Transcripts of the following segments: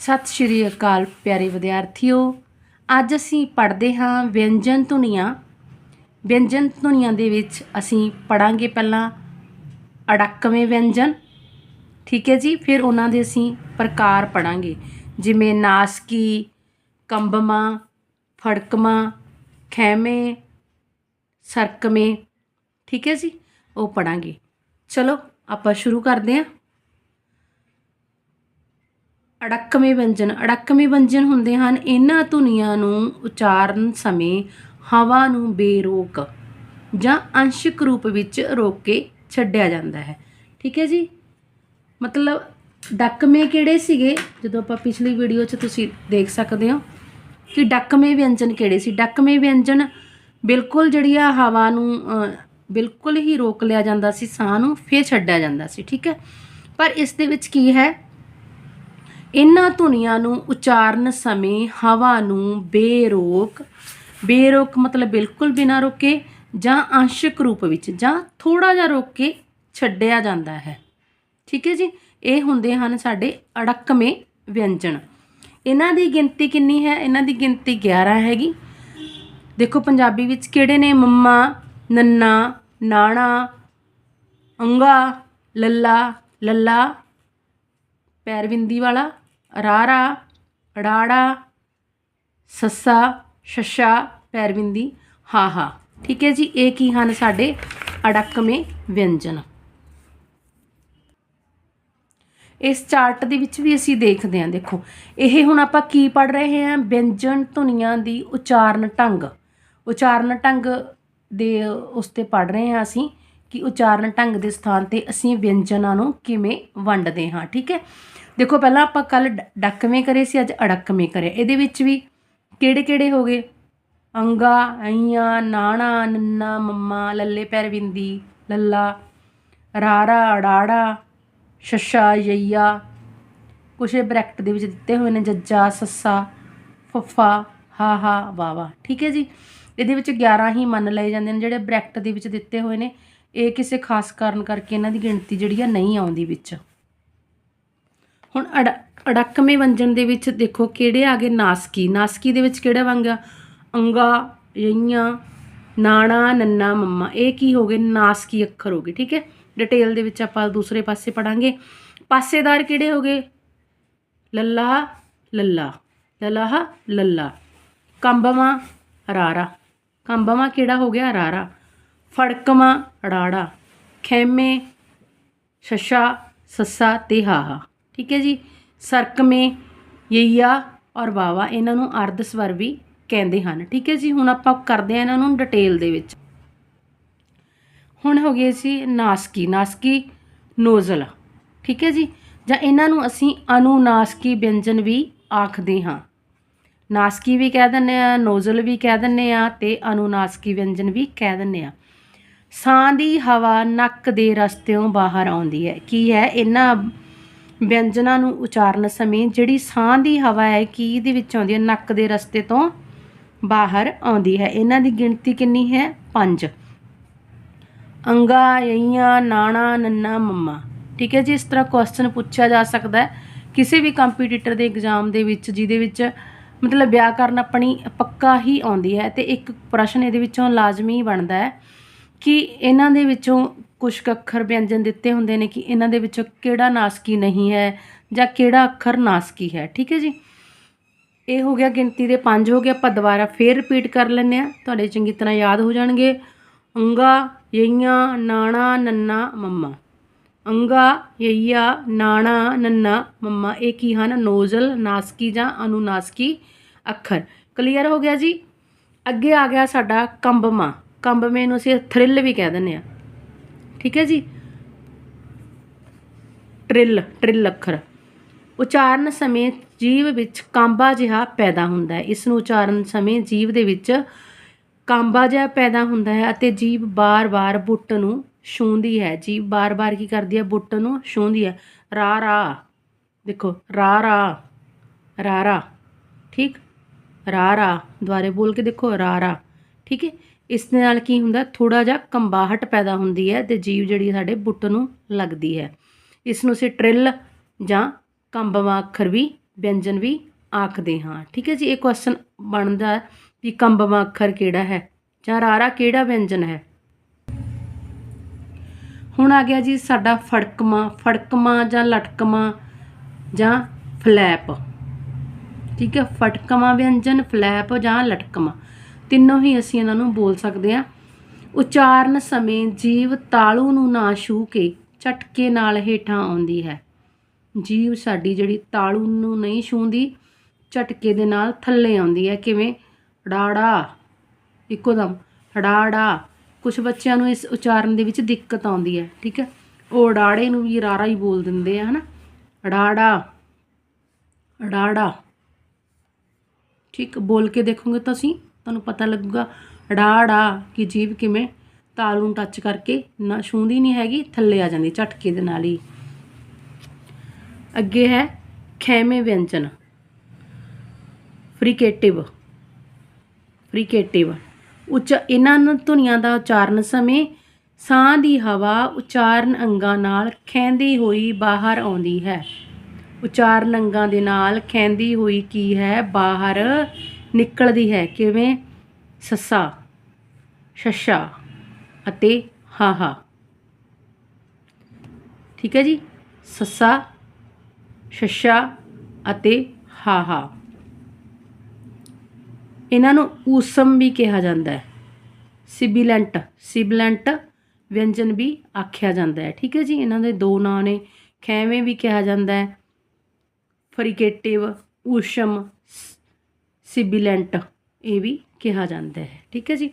ਸਤਿ ਸ਼੍ਰੀ ਅਕਾਲ ਪਿਆਰੇ ਵਿਦਿਆਰਥੀਓ। ਅੱਜ ਅਸੀਂ ਪੜ੍ਹਦੇ ਹਾਂ ਵਿਅੰਜਨ ਧੁਨੀਆਂ। ਵਿਅੰਜਨ ਧੁਨੀਆਂ ਦੇ ਵਿੱਚ ਅਸੀਂ ਪੜਾਂਗੇ ਪਹਿਲਾਂ ਅੜਕਵੇਂ ਵਿਅੰਜਨ। ਠੀਕ ਹੈ ਜੀ, ਫਿਰ ਉਹਨਾਂ ਦੇ ਅਸੀਂ ਪ੍ਰਕਾਰ ਪੜਾਂਗੇ ਜਿਵੇਂ ਨਾਸਕੀ, ਕੰਬਮਾ, ਫੜਕਮਾ, ਖੈਮੇ, ਸਰਕਮੇ। ਠੀਕ ਹੈ ਜੀ, ਉਹ ਪੜਾਂਗੇ ਚਲੋ, ਆਪਾਂ ਸ਼ੁਰੂ ਕਰਦੇ ਹਾਂ। ਅੜਕਵੇਂ ਵਿਅੰਜਨ ਅੜਕਵੇਂ ਵਿਅੰਜਨ ਹੁੰਦੇ ਹਨ। ਇਹਨਾਂ ਧੁਨੀਆਂ ਨੂੰ ਉਚਾਰਨ ਸਮੇਂ ਹਵਾ ਨੂੰ ਬੇਰੋਕ ਜਾਂ ਅੰਸ਼ਕ ਰੂਪ ਵਿੱਚ ਰੋਕ ਕੇ ਛੱਡਿਆ ਜਾਂਦਾ ਹੈ। ਠੀਕ ਹੈ ਜੀ? ਮਤਲਬ ਡੱਕਵੇਂ ਕਿਹੜੇ ਸੀਗੇ? ਜਦੋਂ ਆਪਾਂ ਪਿਛਲੀ ਵੀਡੀਓ 'ਚ ਤੁਸੀਂ ਦੇਖ ਸਕਦੇ ਹੋ ਕਿ ਡੱਕਵੇਂ ਵਿਅੰਜਨ ਕਿਹੜੇ ਸੀ। ਡੱਕਵੇਂ ਵਿਅੰਜਨ ਬਿਲਕੁਲ ਜਿਹੜੀ ਆ ਹਵਾ ਨੂੰ ਬਿਲਕੁਲ ਹੀ ਰੋਕ ਲਿਆ ਜਾਂਦਾ ਸੀ, ਸਾਹ ਨੂੰ ਫਿਰ ਛੱਡਿਆ ਜਾਂਦਾ ਸੀ। ਠੀਕ ਹੈ? ਪਰ ਇਸ ਦੇ ਵਿੱਚ ਕੀ ਹੈ? ਇਹਨਾਂ ਧੁਨੀਆਂ ਨੂੰ ਉਚਾਰਨ ਸਮੇਂ ਹਵਾ ਨੂੰ ਬੇਰੋਕ ਬੇਰੋਕ ਮਤਲਬ ਬਿਲਕੁਲ ਬਿਨਾਂ ਰੋਕੇ ਜਾਂ ਅੰਸ਼ਕ ਰੂਪ ਵਿੱਚ ਜਾਂ ਥੋੜਾ ਜਿਹਾ ਰੋਕ ਕੇ ਛੱਡਿਆ ਜਾਂਦਾ ਹੈ। ਠੀਕ ਹੈ ਜੀ? ਇਹ ਹੁੰਦੇ ਹਨ ਸਾਡੇ ਅੜਕਵੇਂ ਵਿਅੰਜਨ। ਇਹਨਾਂ ਦੀ ਗਿਣਤੀ ਕਿੰਨੀ ਹੈ? ਇਹਨਾਂ ਦੀ ਗਿਣਤੀ 11 ਹੈਗੀ। ਦੇਖੋ ਪੰਜਾਬੀ ਵਿੱਚ ਕਿਹੜੇ ਨੇ? ਮੰਮਾ, ਨੰਨਾ, ਨਾਣਾ, ਅੰਗਾ, ਲੱਲਾ ਲੱਲਾ, ਪੈਰਵਿੰਦੀ ਵਾਲਾ ਰਾਰਾ ਅੜਾੜਾ, ਸੱਸਾ, ਸ਼ਸ਼ਾ, ਪੈਰਵਿੰਦੀ। ਹਾਹਾ ਠੀਕ ਹੈ ਜੀ, ਇਹ ਕੀ ਹਨ ਸਾਡੇ ਅੜਕਵੇਂ ਵਿਅੰਜਨ। ਇਸ ਚਾਰਟ ਦੇ ਵਿੱਚ ਵੀ ਅਸੀਂ ਦੇਖਦੇ ਹਾਂ, ਦੇਖੋ। ਇਹ ਹੁਣ ਆਪਾਂ ਕੀ ਪੜ ਰਹੇ ਹਾਂ? ਵਿਅੰਜਨ ਧੁਨੀਆਂ ਦੀ ਉਚਾਰਨ ਢੰਗ। ਉਚਾਰਨ ਢੰਗ ਦੇ ਉਸ ਤੇ ਪੜ ਰਹੇ ਹਾਂ ਅਸੀਂ। ਕਿ ਉਚਾਰਨ ਢੰਗ ਦੇ ਸਥਾਨ ਤੇ ਅਸੀਂ ਵਿਅੰਜਨਾਂ ਨੂੰ ਕਿਵੇਂ ਵੰਡਦੇ ਹਾਂ, ਠੀਕ ਹੈ? ਦੇਖੋ, ਪਹਿਲਾਂ ਆਪਾਂ ਕੱਲ ਡੱਕਵੇਂ ਕਰੇ ਸੀ, ਅੱਜ ਅੜਕਵੇਂ ਕਰੇ। ਇਹਦੇ ਵਿੱਚ ਵੀ ਕਿਹੜੇ ਕਿਹੜੇ ਹੋ ਗਏ? ਅੰਗਾ, ਅਈਆਂ, ਨਾਣਾ, ਨੰਨਾ, ਮੰਮਾ, ਲੱਲੇ ਪੈਰਵਿੰਦੀ, ਲੱਲਾ, ਰਾਰਾ, ਅੜਾੜਾ, ਸ਼ਸ਼ਾ, ਯਈਆ। ਕੁਛ ਬ੍ਰੈਕਟ ਦੇ ਵਿੱਚ ਦਿੱਤੇ ਹੋਏ ਨੇ, ਜੱਜਾ, ਸੱਸਾ, ਫੱਫਾ, ਹਾ ਹਾ ਵਾਵਾ ਠੀਕ ਹੈ ਜੀ? ਇਹਦੇ ਵਿੱਚ 11 ਹੀ ਮੰਨ ਲਏ ਜਾਂਦੇ ਨੇ, ਜਿਹੜੇ ਬ੍ਰੈਕਟ ਦੇ ਵਿੱਚ ਦਿੱਤੇ ਹੋਏ ਨੇ। ਇਹ ਕਿਸੇ ਖਾਸ ਕਾਰਨ ਕਰਕੇ ਇਹਨਾਂ ਦੀ ਗਿਣਤੀ ਜਿਹੜੀ ਆ ਨਹੀਂ ਆਉਂਦੀ ਵਿੱਚ। ਹੁਣ ਅੜ, ਅੜਕਵੇਂ ਵੰਜਨ ਦੇ ਵਿੱਚ ਦੇਖੋ ਕਿਹੜੇ ਆ ਗਏ ਨਾਸਕੀ। ਨਾਸਕੀ ਦੇ ਵਿੱਚ ਕਿਹੜਾ ਬਣ ਆ? ਅੰਗਾ ਯਈਆਂ ਨਾਣਾ, ਨੰਨਾ, ਮੰਮਾ। ਇਹ ਕੀ ਹੋ ਗਏ? ਨਾਸਕੀ ਅੱਖਰ ਹੋ ਗਏ, ਠੀਕ ਹੈ? ਡਿਟੇਲ ਦੇ ਵਿੱਚ ਆਪਾਂ ਦੂਸਰੇ ਪਾਸੇ ਪੜਾਂਗੇ। ਪਾਸੇਦਾਰ ਕਿਹੜੇ ਹੋ ਗਏ? ਲੱਲਾ ਲੱਲਾ। ਲਲਾਹ ਲੱਲਾ। ਕੰਬਮਾ ਰਾਰਾ। ਕੰਬਮਾ ਕਿਹੜਾ ਹੋ ਗਿਆ? ਰਾਰਾ। ਫੜਕਮਾ ਅੜਾੜਾ ਖੈਮੇ ਸ਼ਸ਼ਾ, ਸੱਸਾ ਤੇ ਹਾਹਾ। ਠੀਕ ਹੈ ਜੀ? ਸਰਕਮੇ, ਯਈਆ ਔਰ ਵਾਵਾ ਇਹਨਾਂ ਨੂੰ ਅਰਧ ਸਵਰ ਵੀ ਕਹਿੰਦੇ ਹਨ। ਠੀਕ ਹੈ ਜੀ? ਹੁਣ ਆਪਾਂ ਕਰਦੇ ਆ ਇਹਨਾਂ ਨੂੰ ਡਿਟੇਲ ਦੇ ਵਿੱਚ। ਹੁਣ ਹੋ ਗਏ ਸੀ ਨਾਸਕੀ ਨਾਸਕੀ ਨੋਜ਼ਲ। ਠੀਕ ਹੈ ਜੀ? ਜਾਂ ਇਹਨਾਂ ਨੂੰ ਅਸੀਂ ਅਨੁਨਾਸਕੀ ਵਿਅੰਜਨ ਵੀ ਆਖਦੇ ਹਾਂ। ਨਾਸਕੀ ਵੀ ਕਹਿ ਦਿੰਦੇ ਆ ਨੋਜ਼ਲ ਵੀ ਕਹਿ ਦਿੰਦੇ ਆ ਤੇ ਅਨੁਨਾਸਕੀ ਵਿਅੰਜਨ ਵੀ ਕਹਿ ਦਿੰਦੇ ਆ ਸਾਹ ਦੀ ਹਵਾ ਨੱਕ ਦੇ ਰਸਤਿਓਂ ਬਾਹਰ ਆਉਂਦੀ ਹੈ। ਕੀ ਹੈ? ਇਹਨਾਂ ਵਿਅੰਜਨਾਂ ਨੂੰ ਉਚਾਰਨ ਸਮੇਂ ਜਿਹੜੀ ਸਾਹ ਦੀ ਹਵਾ ਹੈ, ਕੀ ਇਹਦੇ ਵਿੱਚ ਆਉਂਦੀ ਹੈ? ਨੱਕ ਦੇ ਰਸਤੇ ਤੋਂ ਬਾਹਰ ਆਉਂਦੀ ਹੈ। ਇਹਨਾਂ ਦੀ ਗਿਣਤੀ ਕਿੰਨੀ ਹੈ? 5 ਅੰਗਾ ਯਈਆਂ ਨਾਣਾ, ਨੰਨਾ, ਮੰਮਾ। ਠੀਕ ਹੈ ਜੀ, ਇਸ ਤਰ੍ਹਾਂ ਕੁਐਸਚਨ ਪੁੱਛਿਆ ਜਾ ਸਕਦਾ ਹੈ। ਕਿਸੇ ਵੀ ਕੰਪੀਟੀਟਰ ਦੇ ਐਗਜ਼ਾਮ ਦੇ ਵਿੱਚ, ਜਿਹਦੇ ਵਿੱਚ ਮਤਲਬ ਵਿਆਕਰਨ ਆਪਣੀ ਪੱਕਾ ਹੀ ਆਉਂਦੀ ਹੈ ਤੇ ਇੱਕ ਪ੍ਰਸ਼ਨ ਇਹਦੇ ਵਿੱਚੋਂ ਲਾਜ਼ਮੀ ਬਣਦਾ ਹੈ। ਕਿ ਇਹਨਾਂ ਦੇ ਵਿੱਚੋਂ ਕੁਝ ਅੱਖਰ ਵਿਅੰਜਨ ਦਿੱਤੇ ਹੁੰਦੇ ਨੇ ਕਿ ਇਹਨਾਂ ਦੇ ਵਿੱਚੋਂ ਕਿਹੜਾ ਨਾਸਕੀ ਨਹੀਂ ਹੈ ਜਾਂ ਕਿਹੜਾ ਅੱਖਰ ਨਾਸਕੀ ਹੈ, ਠੀਕ ਹੈ ਜੀ? ਇਹ ਹੋ ਗਿਆ ਗਿਣਤੀ ਦੇ 5 ਹੋ ਗਏ, ਆਪਾਂ ਦੁਬਾਰਾ ਫੇਰ ਰਿਪੀਟ ਕਰ ਲੈਂਦੇ ਆ ਤੁਹਾਡੇ ਚੰਗੀ ਤਰ੍ਹਾਂ ਯਾਦ ਹੋ ਜਾਣਗੇ। ਅੰਗਾ, ਯਈਆਂ, ਨਾਣਾ, ਨੰਨਾ, ਮੰਮਾ। ਅੰਗਾ, ਯਈਆ, ਨਾਣਾ, ਨੰਨਾ, ਮੰਮਾ, ਇਹ ਕੀ ਹਨ? ਨੋਜ਼ਲ, ਨਾਸਕੀ ਜਾਂ ਅਨੁਨਾਸਕੀ ਅੱਖਰ। ਕਲੀਅਰ ਹੋ ਗਿਆ ਜੀ? ਅੱਗੇ ਆ ਗਿਆ ਸਾਡਾ ਕੰਬਮਾ। ਕੰਬਮੇ ਨੂੰ ਅਸੀਂ ਥ੍ਰਿਲ ਵੀ ਕਹਿ ਦਿੰਦੇ ਆ ਠੀਕ ਹੈ ਜੀ? ਟ੍ਰਿਲ ਟ੍ਰਿਲ ਅੱਖਰ। ਉਚਾਰਨ ਸਮੇਂ ਜੀਵ ਵਿੱਚ ਕਾਂਬਾ ਜਿਹਾ ਪੈਦਾ ਹੁੰਦਾ ਹੈ। ਇਸ ਨੂੰ ਉਚਾਰਨ ਸਮੇਂ ਜੀਵ ਦੇ ਵਿੱਚ ਕਾਂਬਾ ਜਿਹਾ ਪੈਦਾ ਹੁੰਦਾ ਹੈ ਅਤੇ ਜੀਵ ਬਾਰ-ਬਾਰ ਬੁੱਟ ਨੂੰ ਛੂੰਹਦੀ ਹੈ। ਜੀਵ ਬਾਰ-ਬਾਰ ਕੀ ਕਰਦੀ ਹੈ? ਬੁੱਟ ਨੂੰ ਛੂੰਹਦੀ ਹੈ। ਰਾ ਰਾ ਦੇਖੋ ਰਾ ਰਾ ਰਾ ਰਾ ਠੀਕ? ਰਾ ਰਾ ਦੁਆਰੇ ਬੋਲ ਕੇ ਦੇਖੋ ਰਾ ਰਾ ਠੀਕ ਹੈ? ਇਸ ਦੇ ਨਾਲ ਕੀ ਹੁੰਦਾ ਥੋੜਾ ਜਿਹਾ ਕੰਬਾਹਟ ਪੈਦਾ ਹੁੰਦੀ ਹੈ ਤੇ ਜੀਵ ਜਿਹੜੀ ਸਾਡੇ ਬੁੱਟ ਨੂੰ ਲੱਗਦੀ ਹੈ। ਇਸ ਨੂੰ ਅਸੀਂ ਟ੍ਰਿਲ ਜਾਂ ਕੰਬਵਾ ਅੱਖਰ ਵੀ, ਵਿਅੰਜਨ ਵੀ ਆਖਦੇ ਹਾਂ। ਠੀਕ ਹੈ ਜੀ, ਇਹ ਕੁਐਸਚਨ ਬਣਦਾ ਵੀ ਕੰਬਵਾ ਅੱਖਰ ਕਿਹੜਾ ਹੈ ਜਾਂ ਰਾਰਾ ਕਿਹੜਾ ਵਿਅੰਜਨ ਹੈ? ਹੁਣ ਆ ਗਿਆ ਜੀ ਸਾਡਾ ਫੜਕਮਾ ਫੜਕਮਾ ਜਾਂ ਲਟਕਮਾ ਜਾਂ ਫਲੈਪ। ਠੀਕ ਹੈ, ਫਟਕਮਾ ਵਿਅੰਜਨ, ਫਲੈਪ ਜਾਂ ਲਟਕਮਾ। ਤਿੰਨੋਂ ਹੀ ਅਸੀਂ ਇਹਨਾਂ ਨੂੰ ਬੋਲ ਸਕਦੇ ਹਾਂ। ਉਚਾਰਨ ਸਮੇਂ ਜੀਵ ਤਾਲੂ ਨੂੰ ਨਾ ਛੂ ਕੇ ਝਟਕੇ ਨਾਲ ਹੇਠਾਂ ਆਉਂਦੀ ਹੈ। ਜੀਵ ਸਾਡੀ ਜਿਹੜੀ ਤਾਲੂ ਨੂੰ ਨਹੀਂ ਛੂੰਦੀ ਝਟਕੇ ਦੇ ਨਾਲ ਥੱਲੇ ਆਉਂਦੀ ਹੈ। ਕਿਵੇਂ? ਡਾੜਾ ਇੱਕੋ ਦਮ ਡਾੜਾ ਕੁਝ ਬੱਚਿਆਂ ਨੂੰ ਇਸ ਉਚਾਰਨ ਦੇ ਵਿੱਚ ਦਿੱਕਤ ਆਉਂਦੀ ਹੈ, ਠੀਕ ਹੈ? ਉਹ ਡਾੜੇ ਨੂੰ ਵੀ ਰਾਰਾ ਹੀ ਬੋਲ ਦਿੰਦੇ ਆ, ਹਨਾ? ਡਾੜਾ ਡਾੜਾ ਠੀਕ, ਬੋਲ ਕੇ ਦੇਖੋਗੇ ਤੁਸੀਂ ਤੁਹਾਨੂੰ ਪਤਾ ਲੱਗੂਗਾ ਡਾੜਾ ਕਿ ਜੀਭ ਕਿਵੇਂ ਤਾਲ ਨੂੰ ਟੱਚ ਕਰਕੇ ਨਾ ਛੂੰਦੀ ਨਹੀਂ ਹੈਗੀ, ਥੱਲੇ ਆ ਜਾਂਦੀ, ਝਟਕੇ ਦੇ ਨਾਲ ਹੀ। ਅੱਗੇ ਹੈ ਖੈਮੇ ਵਿਅੰਜਨ। ਫ੍ਰੀਕੇਟਿਵ। ਫ੍ਰੀਕੇਟਿਵ। ਉੱਚ ਇਹਨਾਂ ਨੂੰ ਧੁਨੀਆਂ ਦਾ ਉਚਾਰਨ ਸਮੇਂ ਸਾਹ ਦੀ ਹਵਾ ਉਚਾਰਨ ਅੰਗਾਂ ਨਾਲ ਖੈਂਦੀ ਹੋਈ ਬਾਹਰ ਆਉਂਦੀ ਹੈ। ਉਚਾਰਨ ਅੰਗਾਂ ਦੇ ਨਾਲ ਖੈਂਦੀ ਹੋਈ ਕੀ ਹੈ? ਬਾਹਰ ਨਿਕਲਦੀ ਹੈ, ਕਿਵੇਂ? ਸੱਸਾ, ਸ਼ੱਸ਼ਾ ਅਤੇ ਹਾਹਾ। ਠੀਕ ਹੈ ਜੀ? ਸੱਸਾ, ਸ਼ੱਸ਼ਾ ਅਤੇ ਹਾਹਾ। ਇਹਨਾਂ ਨੂੰ ਊਸਮ ਵੀ ਕਿਹਾ ਜਾਂਦਾ ਹੈ। ਸਿਬਿਲੈਂਟ ਸਿਬਿਲੈਂਟ ਵਿਅੰਜਨ ਵੀ ਆਖਿਆ ਜਾਂਦਾ ਹੈ। ਠੀਕ ਹੈ ਜੀ? ਇਹਨਾਂ ਦੇ ਦੋ ਨਾਂ ਨੇ। ਖੈਵੇਂ ਵੀ ਕਿਹਾ ਜਾਂਦਾ ਹੈ। ਫਰੀਕੇਟਿਵ, ਊਸ਼ਮ ਸ- ਸਿਬਿਲੈਂਟ, ਇਹ ਵੀ ਕਿਹਾ ਜਾਂਦਾ ਹੈ। ਠੀਕ ਹੈ ਜੀ।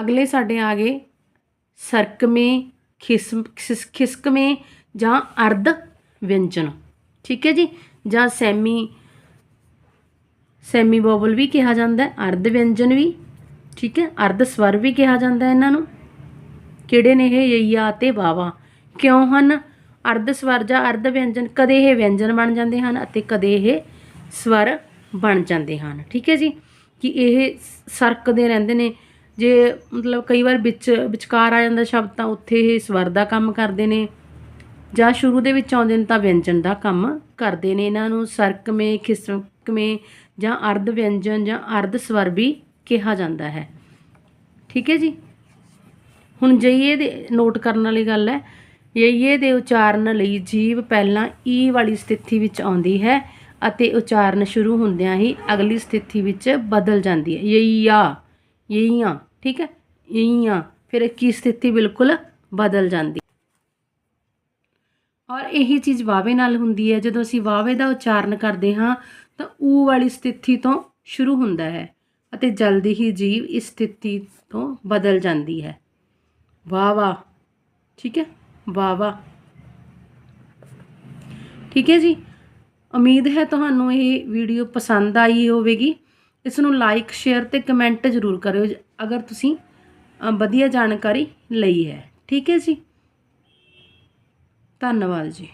ਅਗਲੇ ਸਾਡੇ ਆ ਗਏ ਸਰਕਮੇ, ਖਿਸਮ, ਖਿਸ- ਖਿਸਕਮੇ ਜਾਂ ਅਰਧ ਵਿਅੰਜਨ। ਠੀਕ ਹੈ ਜੀ। ਜਾਂ ਸੈਮੀ ਸੈਮੀ ਬੋਬਲ ਵੀ ਕਿਹਾ ਜਾਂਦਾ ਹੈ, ਅਰਧ ਵਿਅੰਜਨ ਵੀ। ਠੀਕ ਹੈ। ਅਰਧ ਸਵਰ ਵੀ ਕਿਹਾ ਜਾਂਦਾ ਇਹਨਾਂ ਨੂੰ। ਕਿਹੜੇ ਨੇ ਇਹ? ਯਈਆ ਅਤੇ ਵਾਵਾ। ਕਿਉਂ ਹਨ? ਅਰਧ ਸਵਰ ਜਾਂ ਅਰਧ ਵਿਅੰਜਨ ਕਦੇ ਇਹ ਵਿਅੰਜਨ ਬਣ ਜਾਂਦੇ ਹਨ ਅਤੇ ਕਦੇ ਇਹ ਸਵਰ ਬਣ ਜਾਂਦੇ ਹਨ। ਠੀਕ ਹੈ ਜੀ? ਕਿ ਇਹ ਸ- ਸਰਕਦੇ ਰਹਿੰਦੇ ਨੇ। ਜੇ ਮਤਲਬ ਕਈ ਵਾਰ ਵਿੱਚ ਵਿਚਕਾਰ ਆ ਜਾਂਦਾ ਸ਼ਬਦ ਤਾਂ ਉੱਥੇ ਇਹ ਸਵਰ ਦਾ ਕੰਮ ਕਰਦੇ ਨੇ। ਜਾਂ ਸ਼ੁਰੂ ਦੇ ਵਿੱਚ ਆਉਂਦੇ ਨੇ ਤਾਂ ਵਿਅੰਜਨ ਦਾ ਕੰਮ ਕਰਦੇ ਨੇ। ਇਹਨਾਂ ਨੂੰ ਸਰਕਮੇ, ਖਿਸਕਮੇ ਜਾਂ ਅਰਧ ਵਿਅੰਜਨ ਜਾਂ ਅਰਧ ਸਵਰ ਵੀ ਕਿਹਾ ਜਾਂਦਾ ਹੈ। ਠੀਕ ਹੈ ਜੀ? ਹੁਣ ਜਈਏ ਦੇ ਨੋਟ ਕਰਨ ਵਾਲੀ ਗੱਲ ਹੈ। ਜਈਏ ਦੇ ਉਚਾਰਨ ਲਈ ਜੀਵ ਪਹਿਲਾਂ ਈ ਵਾਲੀ ਸਥਿਤੀ ਵਿੱਚ ਆਉਂਦੀ ਹੈ। ਅਤੇ ਉਚਾਰਨ ਸ਼ੁਰੂ ਹੁੰਦਿਆਂ ਹੀ ਅਗਲੀ ਸਥਿਤੀ ਵਿੱਚ ਬਦਲ ਜਾਂਦੀ ਹੈ। ਯਈਆ, ਯਈਆਂ, ਠੀਕ ਹੈ? ਯਈਆਂ, ਫਿਰ ਕੀ ਸਥਿਤੀ? ਬਿਲਕੁਲ ਬਦਲ ਜਾਂਦੀ। ਔਰ ਇਹੀ ਚੀਜ਼ ਵਾਵੇ ਨਾਲ ਹੁੰਦੀ ਹੈ। ਜਦੋਂ ਅਸੀਂ ਵਾਵੇ ਦਾ ਉਚਾਰਨ ਕਰਦੇ ਹਾਂ, ਤਾਂ ਊ ਵਾਲੀ ਸਥਿਤੀ ਤੋਂ ਸ਼ੁਰੂ ਹੁੰਦਾ ਹੈ ਅਤੇ ਜਲਦੀ ਹੀ ਜੀਵ ਇਸ ਸਥਿਤੀ ਤੋਂ ਬਦਲ ਜਾਂਦੀ ਹੈ। ਵਾਹ ਵਾਹ, ਠੀਕ ਹੈ? ਵਾਹ ਵਾਹ। ਠੀਕ ਹੈ ਜੀ? ਉਮੀਦ ਹੈ ਤੁਹਾਨੂੰ ਇਹ ਵੀਡੀਓ ਪਸੰਦ ਆਈ ਹੋਵੇਗੀ। ਇਸ ਨੂੰ ਲਾਈਕ ਸ਼ੇਅਰ ਤੇ ਕਮੈਂਟ ਜ਼ਰੂਰ ਕਰਿਓ, ਅਗਰ ਤੁਸੀਂ ਵਧੀਆ ਜਾਣਕਾਰੀ ਲਈ ਹੈ। ਠੀਕ ਹੈ ਜੀ? ਧੰਨਵਾਦ ਜੀ।